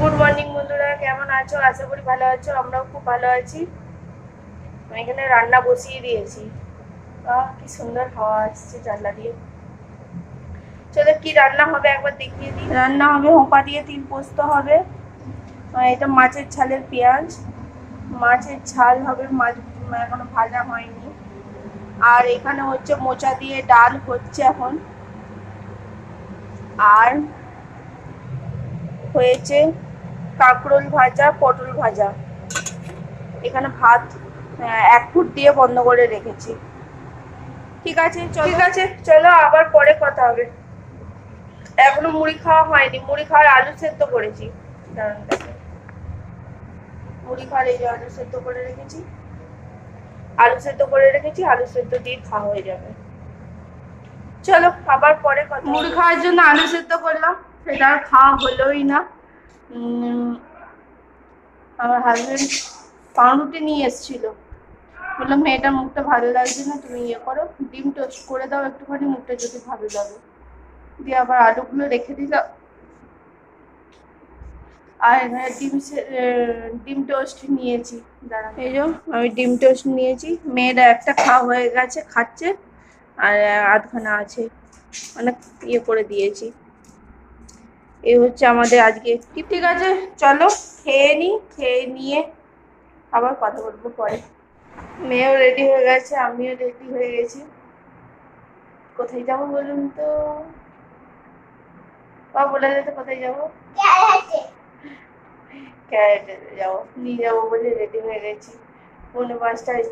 Good morning বন্ধুরা, কেমন আছো? আশা করি ভালো আছো, আমরাও খুব ভালো আছি। এখানে রান্না বসিয়ে দিয়েছি। কি সুন্দর হাওয়া আসছে জানলা দিয়ে। চলো, কি রান্না হবে একবার দেখিয়ে দিই। রান্না হবে হোপা দিয়ে তিল পোস্ত হবে। এটা মাছের ছালের পেঁয়াজ। মাছের ঝাল হবে, মাছ এখনও ভাজা হয়নি। আর এখানে হচ্ছে মোচা দিয়ে ডাল হচ্ছে এখন। আর হয়েছে কাঁকরোল ভাজা পটল ভাজা। এখানে ভাত এক ফুট দিয়ে বন্ধ করে রেখেছি। ঠিক আছে ঠিক আছে চলো আবার পরে কথা হবে। এখনও মুড়ি খাওয়া হয়নি। মুড়ি খাওয়ার আলু সেদ্ধ করেছি। দাঁড়ান মুড়ি খাওয়ার এই যে আলু সেদ্ধ করে রেখেছি। আলু সেদ্ধ করে রেখেছি আলু সেদ্ধ দিয়ে খাওয়া হয়ে যাবে। চলো আবার পরে কথা মুড়ি খাওয়ার জন্য আলু সেদ্ধ করলাম। সেটা আর খাওয়া হলোই না। আমার হাজবেন্ড পাউরুটি নিয়ে এসেছিল। বললাম মেয়েটার মুখটা ভালো লাগছে না, তুমি ইয়ে করো, ডিম টোস্ট করে দাও একটুখানি, মুখটা যদি ভালো লাগে। দিয়ে আবার আলুগুলো রেখে দিলাম আর এখানে ডিম ডিম টোস্ট নিয়েছি। দাঁড়ান। এই যে, আমি ডিম টোস্ট নিয়েছি। মেয়েরা একটা খাওয়া হয়ে গেছে, খাচ্ছে, আর আধখানা আছে। অনেক ইয়ে করে দিয়েছি। এই হচ্ছে আমাদের আজকে। ঠিক আছে চলো, খেয়ে নিই খেয়ে নিয়ে আবার কথা বলব পরে। মেয়েও রেডি হয়ে গেছে, আমিও রেডি হয়ে গেছি। কোথায় যাব বলুন তো? বা বলে দিতে কোথায় যাব। যাব, নিয়ে যাব বলে রেডি হয়ে গেছি। পৌনে পাঁচটায়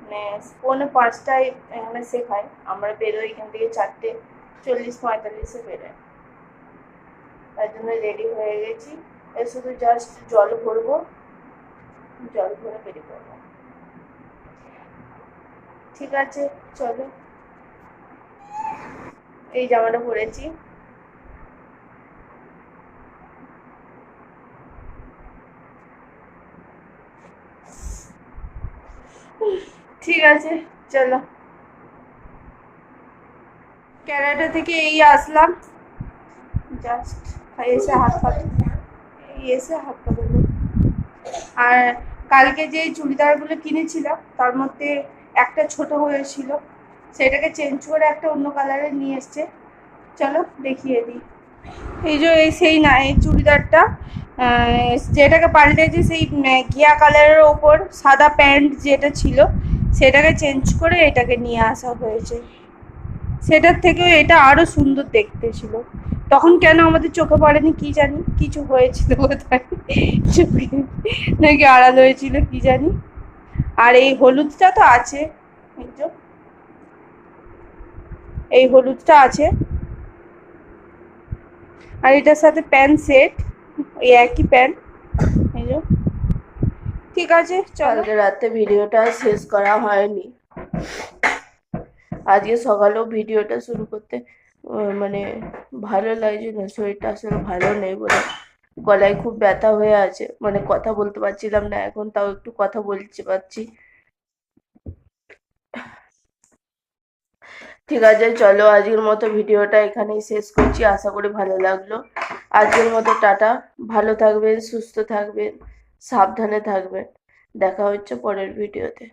মানে পৌনে পাঁচটায় এখানে শেখায়। আমরা বেরোই এখান থেকে চারটে, চল্লিশ পঁয়তাল্লিশে বেরোয়। তার জন্য রেডি হয়ে গেছি। এর শুধু জাস্ট জল ভরবো। জল ভরে বেরিয়ে পড়ব। ঠিক আছে, চলো। এই জামাটা পরেছি। ঠিক আছে, চলো। ক্যারাটা থেকে এই আসলাম। জাস্ট এসে হাত পা এসে হাত পা ধুলো। আর কালকে যে চুড়িদারগুলো কিনেছিলাম তার মধ্যে একটা ছোট হয়েছিল। সেটাকে চেঞ্জ করে একটা অন্য কালারের নিয়ে এসছে। চলো দেখিয়ে দিই। এই যে, এই সেই না, এই চুড়িদারটা যেটাকে পাল্টেছি সেই ঘিয়া কালারের ওপর সাদা প্যান্ট যেটা ছিল, সেটাকে চেঞ্জ করে এটাকে নিয়ে আসা হয়েছে। সেটার থেকেও এটা আরও সুন্দর দেখতে ছিল। তখন কেন আমাদের চোখে পড়েনি কি জানি? কিছু হয়েছিল নাকি আড়াল হয়েছিল কি জানি? আর এই হলুদটা তো আছে। এই হলুদটা আছে। আর এটার সাথে প্যান্ট সেট। এই একই প্যান্ট এই ঠিক আছে, চলো। রাতে ভিডিওটা শেষ করা হয়নি। আজকে সকালেও ভিডিওটা শুরু করতে মানে ভালো লাগছে না, শরীরটা আসলে ভালো নেই বলে। গলায় খুব ব্যথা হয়ে আছে মানে কথা বলতে পারছিলাম না, এখন তাও একটু কথা বলতে পারছি। ঠিক আছে, চলো আজকের মতো ভিডিওটা এখানেই শেষ করছি, আশা করি ভালো লাগল। আজকের মতো টাটা, ভালো থাকবেন, সুস্থ থাকবেন, সাবধানে থাকবেন। দেখা হচ্ছে পরের ভিডিওতে।